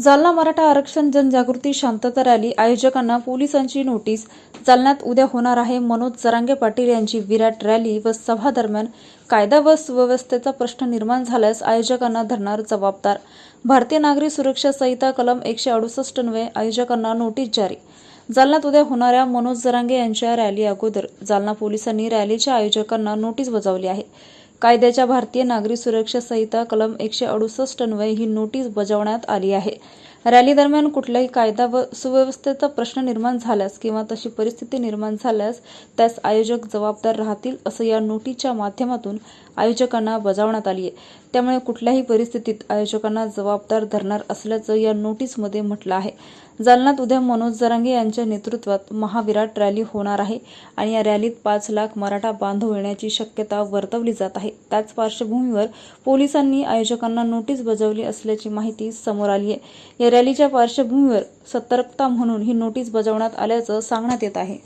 जालना मराठा आरक्षण जनजागृती शांतता रॅली. आयोजकांना पोलिसांची नोटीस. जालन्यात उद्या होणार आहे मनोज जरांगे पाटील यांची विराट रॅली व सभा दरम्यान कायदा व सुव्यवस्थेचा प्रश्न निर्माण झाल्यास आयोजकांना धरणार जबाबदार. भारतीय नागरी सुरक्षा संहिता कलम एकशे अडुसष्ट नवे आयोजकांना नोटीस जारी. जालन्यात उद्या होणाऱ्या मनोज जरांगे यांच्या रॅली अगोदर जालना पोलिसांनी रॅलीच्या आयोजकांना नोटीस बजावली आहे. कायद्याच्या भारतीय नागरी सुरक्षा संहिता कलम एकशे अडुसष्ट अन्वये ही नोटीस बजावण्यात आली आहे. रॅली दरम्यान कुठलाही कायदा व सुव्यवस्थेचा प्रश्न निर्माण झाल्यास किंवा तशी परिस्थिती निर्माण झाल्यास त्यास आयोजक जबाबदार राहतील असं या नोटीसच्या माध्यमातून आयोजकांना बजावण्यात आली आहे. त्यामुळे कुठल्याही परिस्थितीत आयोजकांना जबाबदार धरणार असल्याचं या नोटीसमध्ये म्हटलं आहे. जालन्यात उद्या मनोज जरांगे यांच्या नेतृत्वात महाविराट रॅली होणार आहे आणि या रॅलीत पाच लाख मराठा बांधव येण्याची शक्यता वर्तवली जात आहे. त्याच पार्श्वभूमीवर पोलिसांनी आयोजकांना नोटीस बजावली असल्याची माहिती समोर आली आहे. या रॅलीच्या पार्श्वभूमीवर सतर्कता म्हणून ही नोटीस बजावण्यात आल्याचं सांगण्यात येत आहे.